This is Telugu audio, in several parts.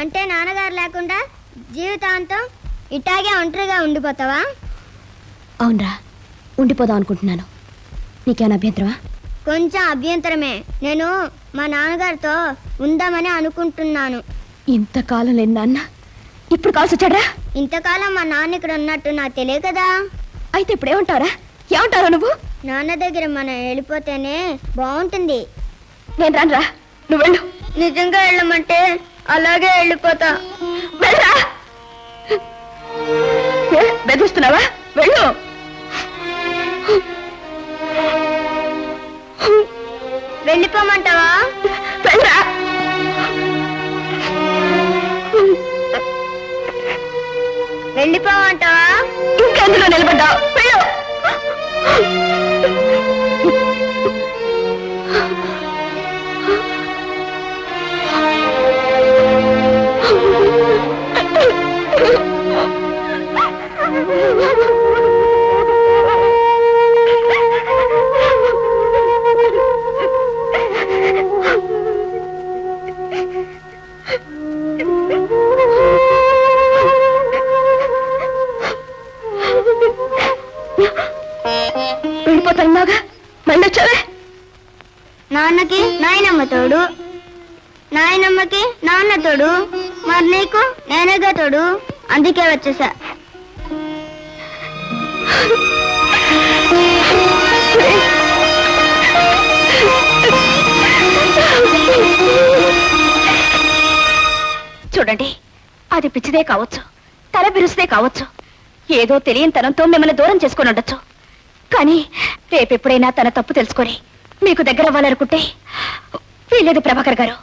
అంటే నాన్నగారు లేకుండా జీవితాంతం ఇటాగే ఒంటరిగా ఉండిపోతావా? అవునరా ఉండిపోదాం అనుకుంటున్నాను. నీకేమైనా అభ్యంతరమా? కొంచెం అభ్యంతరమే. నేను మా నాన్నగారితో ఉందామని అనుకుంటున్నాను. ఇంతకాలం లేని నాన్న ఇప్పుడు కాల్సి వచ్చాడ్రా? ఇంతకాలం మా నాన్న ఇక్కడ ఉన్నట్టు నాకు తెలియదు కదా. అయితే ఇప్పుడు ఏమంటావురా? ఏమంటావు నువ్వు? నాన్న దగ్గర మనం వెళ్ళిపోతేనే బాగుంటుంది. నేను రానురా నువ్వు వెళ్ళు. నిజంగా వెళ్ళమంటే అలాగే వెళ్ళిపోతా. వెళ్ళరా బెదిరిస్తున్నావా? వెళ్ళు. వెళ్ళిపోమంటావా? వెళ్ళరా వెళ్ళిపోమంటావా? ఇంకెందులో నిలబడ్డావు? వెళ్ళు. తోడు అందుకే వచ్చేసా. చూడండి అది పిచ్చిదే కావచ్చు తల బిరుసుదే కావచ్చు. ఏదో తెలియని తనంతో మిమ్మల్ని దూరం చేసుకుని ఉండొచ్చు. కానీ రేపెప్పుడైనా తన తప్పు తెలుసుకొని మీకు దగ్గర అవ్వాలనుకుంటే వీలేదు ప్రభాకర్ గారు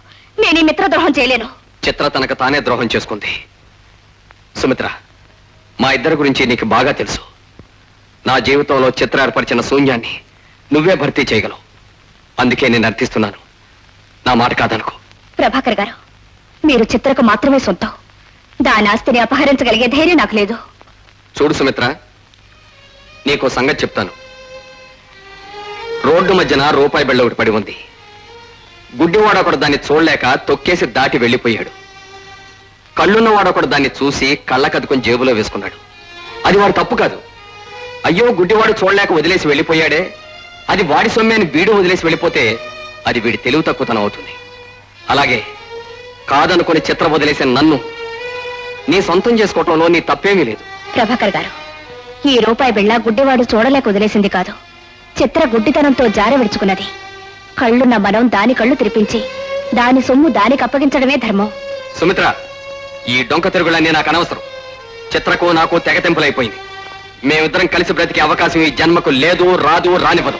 నేను ఈ మిత్రద్రోహం చేయలేను. చిత్ర తనకు తానే ద్రోహం చేసుకుంది. సుమిత్ర మా ఇద్దరి గురించి నీకు బాగా తెలుసు. నా జీవితంలో చిత్ర ఏర్పరిచిన శూన్యాన్ని నువ్వే భర్తీ చేయగలవు. అందుకే నేను అర్థిస్తున్నాను. నా మాట కాదనుకో. ప్రభాకర్ గారు మీరు చిత్రకు మాత్రమే సొంతం. దాని ఆస్తిని అపహరించగలిగే ధైర్యం నాకు లేదు. చూడు సుమిత్ర నీకో సంగతి చెప్తాను. రోడ్డు మధ్యన రూపాయి బిళ్ళ ఒకటి పడి ఉంది. గుడ్డివాడు ఒకడు దాన్ని చూడలేక తొక్కేసి దాటి వెళ్ళిపోయాడు. కళ్ళున్నవాడు ఒకడు దాన్ని చూసి కళ్ళ కదుకొని జేబులో వేసుకున్నాడు. అది వాడు తప్పు కాదు. అయ్యో గుడ్డివాడు చూడలేక వదిలేసి వెళ్ళిపోయాడే. అది వాడి సొమ్మేని వీడు వదిలేసి వెళ్ళిపోతే అది వీడి తెలివి తక్కువతనం అవుతుంది. అలాగే కాదనుకుని చిత్ర వదిలేసిన నన్ను నీ సొంతం చేసుకోవటంలో నీ తప్పేమీ లేదు. ప్రభాకర్ గారు ఈ రూపాయి బిళ్ళ గుడ్డివాడు చూడలేక వదిలేసింది కాదు. చిత్ర గుడ్డితనంతో జార విడుచుకున్నది. కళ్ళున్న మనం దాని కళ్ళు తెరిపించి దాని సొమ్ము దానికి అప్పగించడమే ధర్మం. సుమిత్ర ఈ డొంక తిరుగులన్నీ నాకు అనవసరం. చిత్రకు నాకు తెగతెంపులైపోయింది. మేమిద్దరం కలిసి బ్రతికే అవకాశం ఈ జన్మకు లేదు రాదు రానివ్వదు.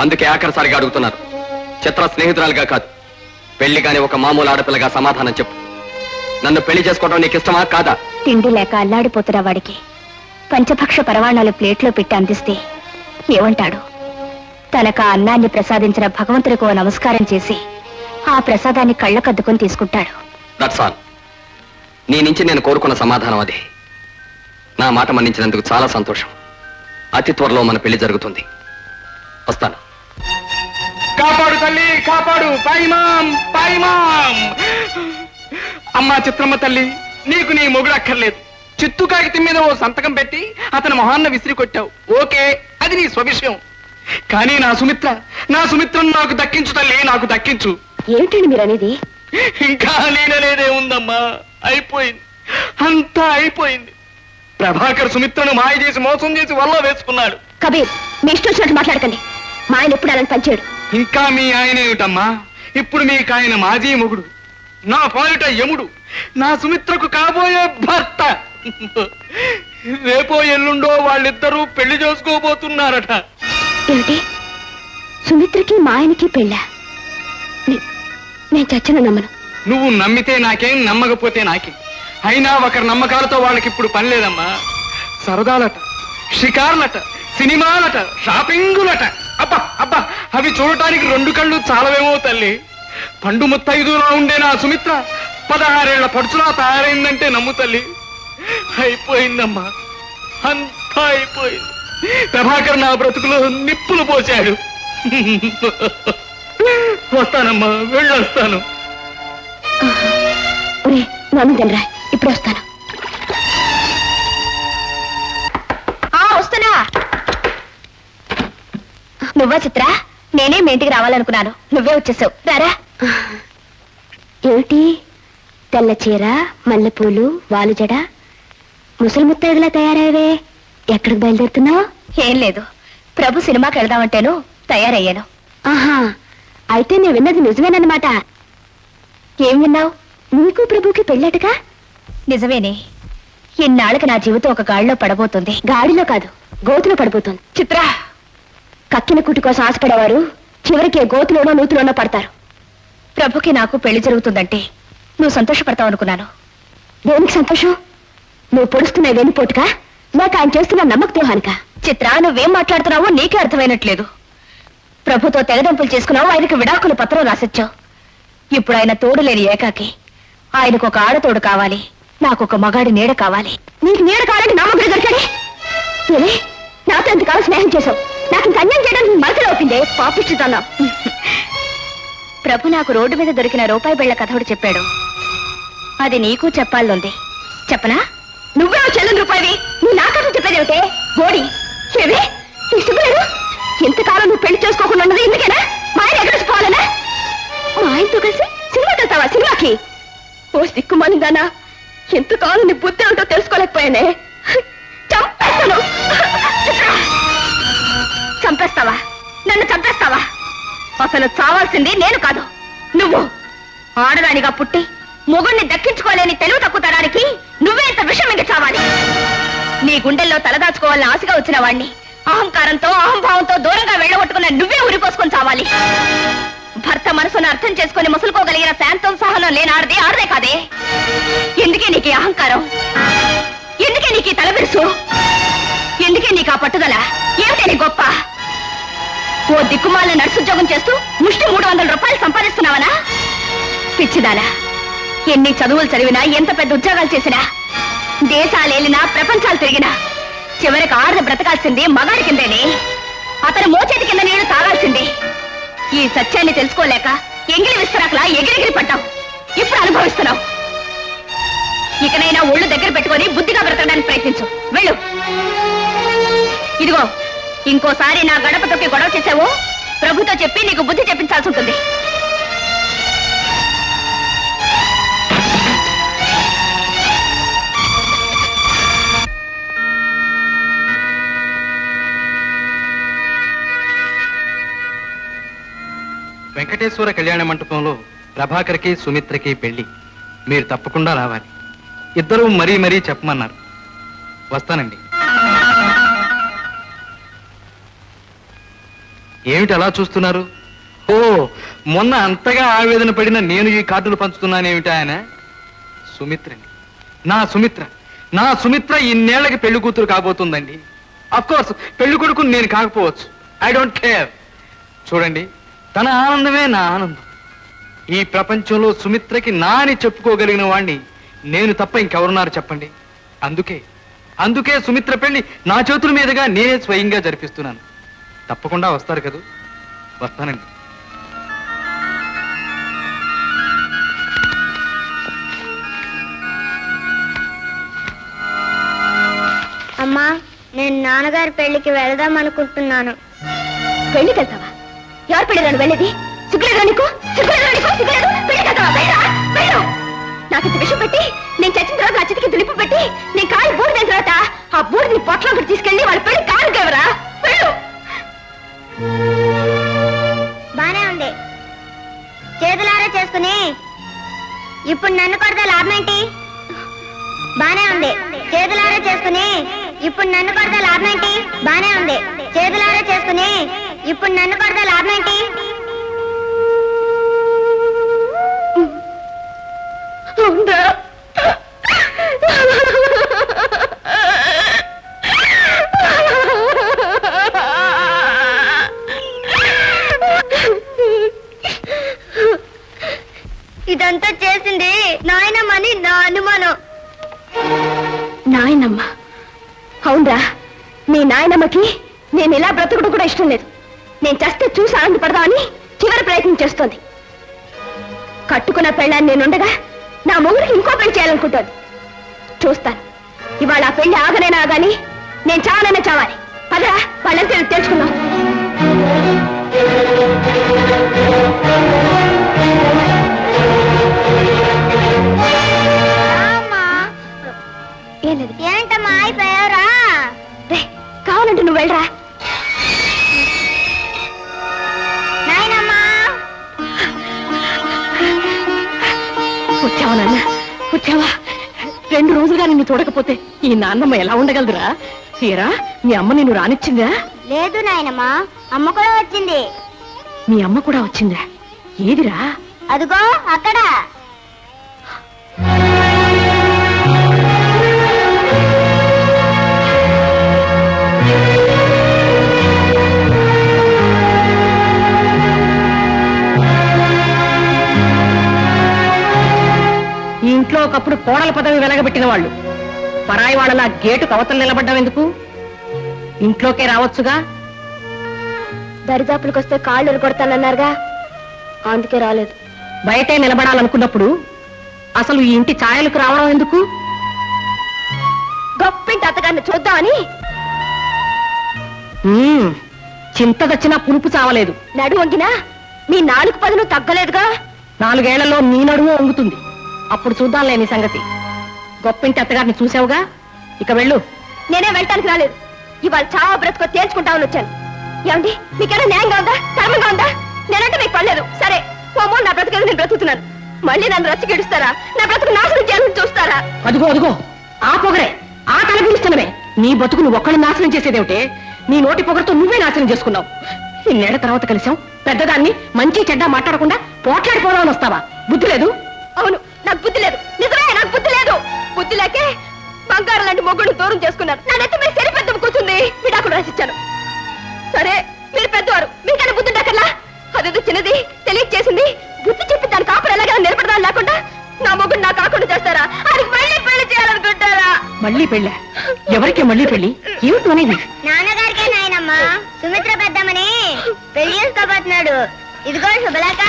అందుకే ఆఖరిసారిగా అడుగుతున్నారు. చిత్ర స్నేహితురాలుగా కాదు. పెళ్ళి కాని ఒక మామూలు ఆడపిల్లగా సమాధానం చెప్పు. నన్ను పెళ్ళి చేసుకోవడం నీకు ఇష్టమా? కాదా? తిండి లేక అల్లాడిపోతున్న వాడికి. పంచభక్ష పరవాణాలు ప్లేట్లో పెట్టి అందిస్తే ఏమంటాడు? తనకు ఆ అన్నాన్ని ప్రసాదించిన భగవంతుడికి నమస్కారం చేసి ఆ ప్రసాదాన్ని కళ్ళకద్దుకొని తీసుకుంటాడు. దట్స్ ఆల్ నీ నుంచి నేను కోరుకున్న సమాధానం అదే. నా మాట మన్నించినందుకు చాలా సంతోషం. అతి త్వరలో మన పెళ్ళి జరుగుతుంది. వస్తాను. కాపాడు తల్లి కాపాడు. పైమాం పైమాం. అమ్మా చిత్రమ్మ తల్లి నీకు నీ మొగుడు అక్కర్లేదు. చిత్తు కాగితం మీద ఓ సంతకం పెట్టి అతని మొహాన్న విసిరి కొట్టావు ఓకే అది నీ స్వవిషయం. కానీ నా సుమిత్ర నా సుమిత్రను నాకు దక్కించు తల్లి నాకు దక్కించు. ఏమిటండి మీరు అనేది ఇంకా నేనలేదే ఉందమ్మా. అయిపోయింది. అంతా అయిపోయింది. ప్రభాకర్ సుమిత్రను మాయ చేసి మోసం చేసి వల్ల వేసుకున్నాడు. కబీర్ మీ ఇష్టం వచ్చినట్టు మాట్లాడకండి. మా ఆయన ఎప్పుడు అలాంటి పనిచేయడు ఇంకా మీ ఆయన ఏమిటమ్మా? ఇప్పుడు మీకు ఆయన మాజీ మొగుడు. నా పాలిట యముడు. నా సుమిత్రకు కాబోయే భర్త. రేపో ఎల్లుండో వాళ్ళిద్దరూ పెళ్ళి చేసుకోబోతున్నారట. ఏమిటి? సుమిత్రకి మా ఆయనకి పెళ్ళా? నే- నేను చచ్చిన నమ్మను. నువ్వు నమ్మితే నాకేం నమ్మకపోతే నాకేం? అయినా ఒకరి నమ్మకాలతో వాళ్ళకి ఇప్పుడు పని లేదమ్మా. సరదాలట షికార్లట సినిమాలట షాపింగులట. అబ్బా అబ్బా అవి చూడటానికి రెండు కళ్ళు చాలవేమో తల్లి. పండు ముత్తైదులో ఉండే నా సుమిత్ర పదహారేళ్ళ పడుచులా తయారైందంటే నమ్ము తల్లి. అయిపోయిందమ్మా. అంతా అయిపోయింది. ప్రభాకర్ నా బ్రతుకులో నిప్పులు పోశాడు. వస్తానమ్మా వెళ్ళొస్తాను. ఒరే స్నానం తినరా ఇప్పుడు వస్తాను. ఆ, వస్తున్నా. నువ్వా చిత్ర? నేనే మీ ఇంటికి రావాలనుకున్నాను. నువ్వే వచ్చేసావు. రారా? ఏమిటి? తెల్ల చీర మల్లెపూలు వాలుజడ. ముసలి ముత్తైదులా తయారయ్యవే. ఎక్కడికి బయలుదేరుతున్నావు? ఏం లేదు. ప్రభు సినిమాకి వెళ్దామంటేను తయారయ్యాను. ఆహా. అయితే నేను విన్నది నిజమేనన్నమాట. ఏం విన్నావు? నీకు ప్రభుకి పెళ్ళటగా? నిజమేనే. ఇన్నాళ్ళకి నా జీవితం ఒక గాడిలో పడబోతుంది. గాడిలో కాదు గోతులో పడబోతుంది చిత్ర! కక్కిన కుట్టి కోసం ఆశపడేవారు చివరికి గోతులోనో నూతులోనో పడతారు. ప్రభుకి నాకు పెళ్ళి జరుగుతుందంటే నువ్వు సంతోషపడతావు అనుకున్నాను. దేనికి సంతోషం? నువ్వు పొడుస్తున్న వెన్నుపోటుకా లేక ఆయన చేస్తున్న నమ్మక ద్రోహానికా? చిత్ర నువ్వేం మాట్లాడుతున్నావో నీకే అర్థమైనట్లేదు. ప్రభుతో తెగదంపులు చేసుకున్నావు ఆయనకు విడాకుల పత్రం రాసొచ్చావు. ఇప్పుడు ఆయన తోడు లేని ఏకాకి. ఆయనకు ఒక ఆడతోడు కావాలి. నాకు ఒక మగాడి నీడ కావాలి. నీకు నీడ కావాలంటే నా మగుడు దొరికాడే ఏమే నాతో ఎంతకాలం స్నేహం చేశావు. నాకు ఇంక అన్యాయం చేయడానికి మనసులో ఒప్పిందే. పాపిస్తున్నా ప్రభు నాకు రోడ్డు మీద దొరికిన రూపాయి బిళ్ళ కథ ఒకటి చెప్పాడు. అది నీకు చెప్పాలనుంది. చెప్పనా? నువ్వే చెల్లని రూపాయి నువ్వు నా కథ చెప్పేదేమిటే ఏవే ఇష్టపడలేదు ఎంతకాలం నువ్వు పెళ్ళి చేసుకోకుండా ఉన్నది ఎందుకేనా? మా ఆయన ఎగరేసిపోవాలనా మా ఆయనతో కలిసి సినిమాకి? వెళ్తావా సినిమాకి ఓ సిక్కుమానిందానా ఎంతకాలం నీ బుద్ధి ఏమిటో తెలుసుకోలేకపోయానే. చంపేస్తాను. చంపేస్తావా? నన్ను చంపేస్తావా? అసలు చావాల్సింది నేను కాదు నువ్వు. ఆడదానిగా పుట్టి మొగుణ్ణి దక్కించుకోలేని తెలుగు తక్కువ తరానికి నువ్వే ఇంత విషయం ఇంక చావాలి. నీ గుండెల్లో తలదాచుకోవాలని ఆశగా వచ్చిన వాణ్ణి అహంకారంతో అహంభావంతో దూరంగా వెళ్ళగొట్టుకున్న నువ్వే ఉరిపోసుకొని చావాలి. భర్త మనసును అర్థం చేసుకుని ముసులుకోగలిగిన శాంతం సహనం లేని ఆడదే ఆడదే కాదే? ఎందుకే నీకు అహంకారం? ఎందుకే నీకు ఈ తలబిరుసు? ఎందుకే నీకు ఆ పట్టుదల? ఏమిటే నీ గొప్ప? ఓ దిక్కుమాల నర్సుద్యోగం చేస్తూ ముష్టి మూడు వందల రూపాయలు సంపాదిస్తున్నావనా? పిచ్చిదానా ఎన్ని చదువులు చదివినా ఎంత పెద్ద ఉద్యోగాలు చేసినా దేశాలేలినా ప్రపంచాలు తిరిగినా చివరికి ఆడది బ్రతకాల్సింది మగాడి కిందేనే. అతను మోచేతి కింద నీళ్ళు తాగాల్సిందే. ఈ సత్యాన్ని తెలుసుకోలేక ఎంగిలి విస్తరాకులా ఎగిరెగిరి పడ్డావు. ఇప్పుడు అనుభవిస్తున్నావు. ఇకనైనా ఒళ్ళు దగ్గర పెట్టుకొని బుద్ధిగా బ్రతకడానికి ప్రయత్నించు. వెళ్ళు. ఇదిగో ఇంకోసారి నా గడపతోకి గొడవ చేసావు ప్రభుతో చెప్పి నీకు బుద్ధి చెప్పించాల్సి ఉంటుంది. వెంకటేశ్వర కళ్యాణ మంటపంలో ప్రభాకర్కి సుమిత్రకి పెళ్ళి మీరు తప్పకుండా రావాలి. ఇద్దరూ మరీ మరీ చెప్పమన్నారు. వస్తానండి. ఏమిటి అలా చూస్తున్నారు? ఓ మొన్న అంతగా ఆవేదన పడిన నేను ఈ కార్డులు పంచుతున్నానేమిటి ఆయన? సుమిత్రని. నా సుమిత్ర. నా సుమిత్ర ఇన్నేళ్ళకి పెళ్ళి కూతురు కాబోతుందండి. అఫ్కోర్స్ పెళ్ళి కొడుకు నేను కాకపోవచ్చు. ఐ డోంట్ కేర్ చూడండి. తన ఆనందమే నా ఆనందం. ఈ ప్రపంచంలో సుమిత్రకి నా అని చెప్పుకోగలిగిన వాణ్ణి నేను తప్ప ఇంకెవరున్నారు చెప్పండి? అందుకే అందుకే సుమిత్ర పెళ్ళి నా చేతుల మీదుగా నేనే స్వయంగా జరిపిస్తున్నాను. తప్పకుండా వస్తారు కదూ? వస్తానండి. అమ్మా నేను నాన్నగారి పెళ్ళికి వెళదాం అనుకుంటున్నాను పెళ్ళికి వెళ్తావా ఎవరు పెళ్ళిరాను వెళ్ళేది? సిగ్గులేదా నీకు సిగ్గులేదా నీకు సిగ్గులేదు పెళ్ళి కదా వెళ్ళరా? వెళ్ళు! నాకు ఇంత విషయం పెట్టి నేను చచ్చిన తర్వాత నా చితికి దులిపి పెట్టి నేను కాలు బూడిదైన తర్వాత ఆ బూడిని పొట్లం తీసుకెళ్ళి వాళ్ళ పెళ్ళి కారు కేవరా? వెళ్ళు! బానే ఉంది. చేతులారా చేసుకుని. ఇప్పుడు నన్ను కొడితే లాభం ఏంటి? బానే ఉంది. చేతులారా చేసుకుని. ఇప్పుడు నన్ను కొడితే లాభం ఏంటి? బానే ఉంది. చేతులారా చేసుకుని. ఇప్పుడు నన్ను పడితే లాభం ఏంటి? ఇదంతా చేసింది నాయనమ్మని నా అనుమానం. నాయనమ్మ? అవునరా. మీ నాయనమ్మకి నేను ఇలా బ్రతకడం కూడా ఇష్టం లేదు. నేను చస్తే చూసి ఆనందపడదామని చివరి ప్రయత్నం చేస్తోంది. కట్టుకున్న పెళ్ళాన్ని నేనుండగా నా మొగుడికి ఇంకో పెళ్ళి చేయాలనుకుంటోంది. చూస్తాను. ఇవాళ ఆ పెళ్ళి ఆగనైనా ఆగాని నేను చావనైనా చావాలి. పదరా వాళ్ళని తెలు- తెలుసుకుందాం అమ్మా ఏం లేదు. ఏంటమ్మా అయిపోయావురా? రే కావాలంటే నువ్వు వెళ్ళరా? వచ్చావా నాన్న? వచ్చావా? రెండు రోజులుగా నిన్ను చూడకపోతే ఈ నాన్నమ్మ ఎలా ఉండగలదురా? తీరా మీ అమ్మ నిన్ను రానిచ్చిందా? లేదు నాయనమ్మా అమ్మ కూడా వచ్చింది. మీ అమ్మ కూడా వచ్చిందా? ఏదిరా? అదిగో అక్కడ. ఇంట్లో ఒకప్పుడు కోడల పదవి వెలగబెట్టిన వాళ్ళు. పరాయి వాళ్ళలా గేటు కవతలు నిలబడ్డం ఎందుకు? ఇంట్లోకే రావచ్చుగా? దరిదాపులకు వస్తే కాళ్ళు కొడతానన్నారుగా అందుకే రాలేదు. బయటే నిలబడాలనుకున్నప్పుడు అసలు ఈ ఇంటి ఛాయలకు రావడం ఎందుకు? గొప్పింటి అత్తగారిని చూద్దామని చింతదచ్చినా పులుపు చావలేదు. నడు వంగినా నీ నాలుగు పదులు తగ్గలేదుగా? నాలుగేళ్ళలో నీ నడుము వంగుతుంది. అప్పుడు చూద్దాంలే నీ సంగతి. గొప్పింటి అత్తగారిని చూసావుగా? ఇక వెళ్ళు. నేనే వెళ్ళటానికి రాలేదు. ఇవాళ చావా బ్రతుకో తేల్చుకుంటామని వచ్చాను. ఏమండి మీకేనా న్యాయంగా ఉందా? ధర్మంగా ఉందా? నేనంటే మీకు పడలేదు. సరే ఓ మూడు నా బ్రతుకు నేను బ్రతుకుతున్నాను. మళ్ళీ నన్ను రచ్చి గెడుస్తారా? నా బ్రతుకు నాశనం చేయాలని చూస్తారా? అదిగో అదిగో. ఆ పొగరే ఆ తల పిలుస్తున్నవే. నీ బతుకు నువ్వు ఒక్కడిని నాశనం చేసేదేమిటే? నీ నోటి పొగరుతో నువ్వే నాశనం చేసుకున్నావు. ఇన్నేళ్ళ తర్వాత కలిసాం. పెద్దదాన్ని మంచి చెడ్డ మాట్లాడకుండా పోట్లాడిపోదామని వస్తావా? బుద్ధి లేదు? అవును. నాకు బుద్ధి లేదు. నిజమే నాకు బుద్ధి లేదు. బుద్ధి లేకే బంగారం లాంటి మొగ్గుడు దూరం చేసుకున్నారు నా నెత్తి మీద సరి పెద్ద కూర్చుంది. విడాకులు రాసిచ్చాను. సరే మీరు పెద్దవారు మీకన్నా బుద్ధి ఉండకల్లా అదేదో చిన్నది తెలియచేసింది. బుద్ధి చెప్పి దాని కాపురం ఎలాగైనా నిలబడదా లేకుండా నా మొగ్గుడు నా కాకుండా చేస్తారా? అది మళ్ళీ పెళ్ళి చేయాలనుకుంటారా? మళ్ళీ పెళ్ళ? ఎవరికి మళ్ళీ పెళ్ళి ఏమిటి అనేది? నాన్నగారికే నాయనమ్మా. సుమిత్ర పెద్దమ్మని పెళ్ళి చేసుకోబోతున్నాడు. ఇదిగో శుభలేక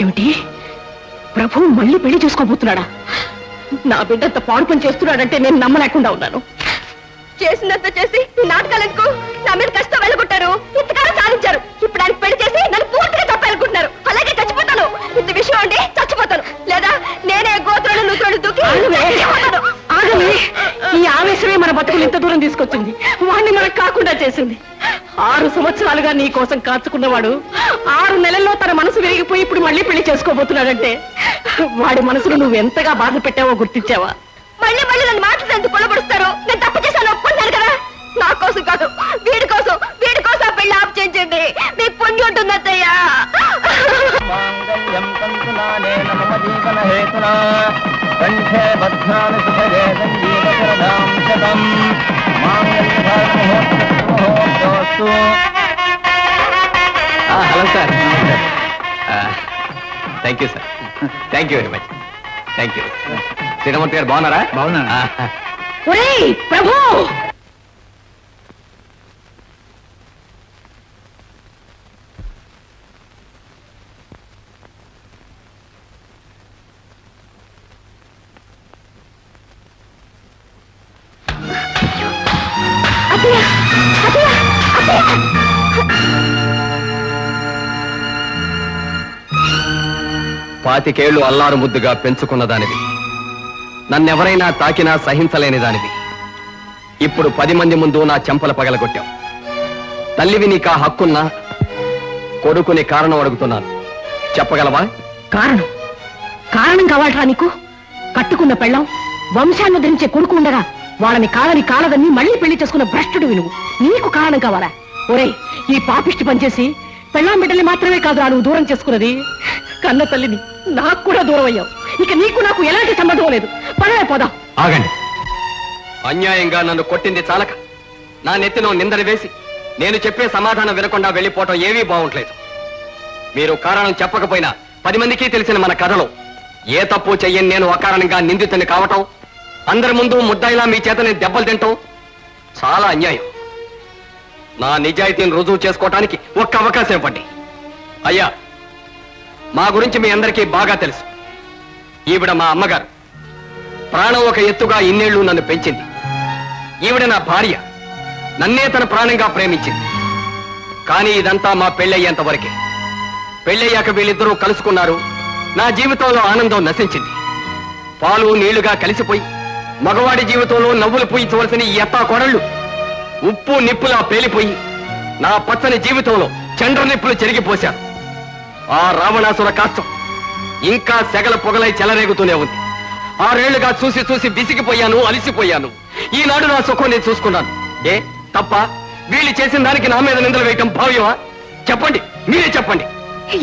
ఏమిటి? ప్రభు మళ్ళీ పెళ్ళి చేసుకోబోతున్నాడా? నా బిడ్డంత పాడు పని చేస్తున్నాడంటే నేను నమ్మలేకుండా ఉన్నాను. చేసినంత చేసి ఈ నాటకాలు నా మీద కష్టం వెళ్ళగొట్టారు. ఇంతకాలం సాధించారు. ఇప్పుడు ఆయన పెళ్ళి చేసి నన్ను పూర్తిగా తప్పాలనుకుంటున్నారు అలాగే చచ్చిపోతాను. ఇంత విషయం అండి చచ్చిపోతాను. లేదా నేనే గోత్రాలు నూతులు దూకి చచ్చిపోతాను. ఈ ఆవేశమే మన బతుకులు ఇంత దూరం తీసుకొచ్చింది. వాడిని మనకు కాకుండా చేసింది. ఆరు సంవత్సరాలుగా నీ కోసం కాచుకున్నవాడు ఆరు నెలల్లో తన మనసు విరిగిపోయి ఇప్పుడు మళ్ళీ పెళ్ళి చేసుకోబోతున్నాడంటే వాడి మనసును నువ్వు ఎంతగా బాధ పెట్టావో గుర్తించావా? మళ్ళీ మళ్ళీ నన్ను మాట్లాడేందుకు కొలబడుస్తారు? నేను తప్పు చేశాను ఒప్పుకున్నాను కదా? నా కోసం కాదు వీడి కోసం వీడి కోసం ఆ పెళ్ళి ఆఫ్ చేయించండి. మీకు పుణ్యం ఉంటుంది అత్తయ్యా మాంగళ్యం జీవన హేతునా కంఠే సుభగే శతం మాంగళ్యధారణమహోత్తు hello sir. Thank you sir. Thank you very much. Thank you. Sriramurthy గారు బాగున్నారా? ఒరేయ్ ప్రభు! పాతికేళ్ళు అల్లారు ముద్దుగా పెంచుకున్న దానివి నన్నెవరైనా తాకినా సహించలేని దానివి ఇప్పుడు పది మంది ముందు నా చెంపల పగలగొట్టావు. తల్లివి నీకా హక్కున్నా కొడుకుని కారణం అడుగుతున్నాను. చెప్పగలవా? కారణం? కారణం కావాలరా నీకు? కట్టుకున్న పెళ్ళం వంశాన్ని ధరించే కొడుకు ఉండగా వాళ్ళని కాదని కాలదని మళ్ళీ పెళ్ళి చేసుకున్న భ్రష్టుడు నువ్వు నీకు కారణం కావాలా? ఒరే ఈ పాపిష్టి పనిచేసి పెళ్ళాం బిడ్డల్ని మాత్రమే కాదురా నువ్వు దూరం చేసుకున్నది. కన్న తల్లిని నాకు కూడా దూరం అయ్యావు. ఇక నీకు నాకు ఎలాంటి సంబంధం లేదు. పదవే పోదాం. ఆగండి. అన్యాయంగా నన్ను కొట్టింది చాలక. నా నెత్తిలో నిందలు వేసి నేను చెప్పే సమాధానం వినకుండా వెళ్ళిపోవటం ఏమీ బాగుంటలేదు. మీరు కారణం చెప్పకపోయినా పది మందికి తెలిసిన మన కథలో ఏ తప్పు చెయ్యని నేను అకారణంగా నిందితుని కావటం అందరి ముందు ముద్దాయిలా మీ చేతని దెబ్బలు తింటాం చాలా అన్యాయం. నా నిజాయితీని రుజువు చేసుకోవటానికి ఒక్క అవకాశం ఇవ్వండి. అయ్యా మా గురించి మీ అందరికీ బాగా తెలుసు. ఈవిడ మా అమ్మగారు. ప్రాణం ఒక ఎత్తుగా ఇన్నేళ్ళు నన్ను పెంచింది. ఈవిడ నా భార్య. నన్నే తన ప్రాణంగా ప్రేమించింది. కానీ ఇదంతా మా పెళ్ళయ్యేంత వరకే. పెళ్ళయ్యాక వీళ్ళిద్దరూ కలుసుకున్నారు. నా జీవితంలో ఆనందం నశించింది. పాలు నీళ్ళుగా కలిసిపోయి మగవాడి జీవితంలో నవ్వులు పూయించవలసిన ఈ ఎత్తా కొడళ్ళు ఉప్పు నిప్పులా పేలిపోయి నా పచ్చని జీవితంలో చండ్ర నిప్పులు చెరిగిపోశారు. ఆ రావణాసుర కాష్టం ఇంకా సెగల పొగలై చెలరేగుతూనే ఉంది. ఆరేళ్ళుగా చూసి చూసి విసిగిపోయాను అలిసిపోయాను. ఈనాడు నా సుఖం నేను చూసుకున్నాను. ఏ తప్ప వీళ్ళు చేసిన దానికి నా మీద నిందలు వేయటం భావ్యమా? చెప్పండి మీరే చెప్పండి.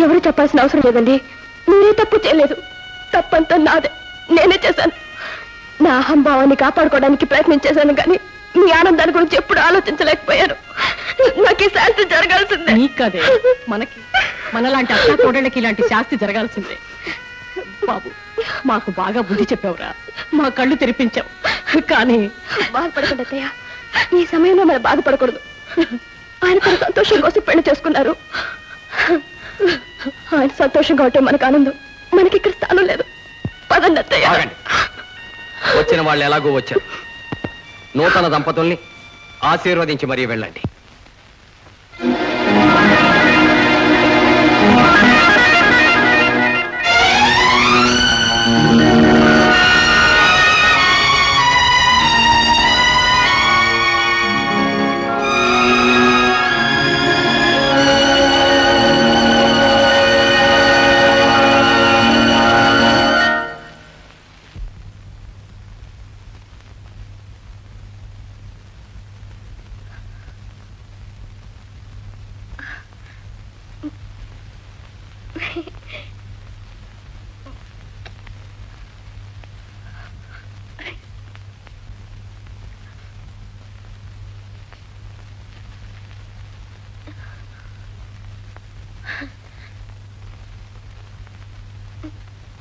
ఎవరు చెప్పాల్సిన అవసరం లేదండి. మీరే తప్పు చేయలేదు. తప్పంతా నాదే. నేనే చేశాను. నా అహంభావాన్ని కాపాడుకోవడానికి ప్రయత్నించేశాను కానీ మీ ఆనందాన్ని గురించి ఎప్పుడు ఆలోచించలేకపోయాను. నాకు ఈ శాంతి జరగాల్సిందే. నీకు కదే మనకి. మనలాంటి అత్త కోడళ్ళకి ఇలాంటి శాస్తి జరగాల్సిందే. బాబు మాకు బాగా బుద్ధి చెప్పావురా. మా కళ్ళు తెరిపించావు. కానీ బాధపడకండి అత్తయ్య. ఈ సమయంలో మనం బాధపడకూడదు. ఆయన తన సంతోషం కోసం పెళ్ళి చేసుకున్నారు. ఆయన సంతోషంగా ఉంటే మనకు ఆనందం. మనకి ఇక్కడ స్థానం లేదు. పదండి అత్తయ్య. ఆగండి. వచ్చిన వాళ్ళు ఎలాగో వచ్చారు. నూతన దంపతుల్ని ఆశీర్వదించి మరీ వెళ్ళండి.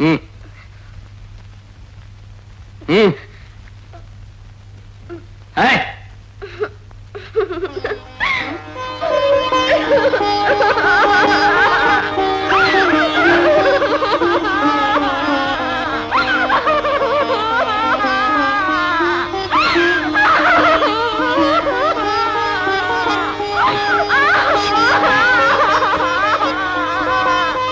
Mm.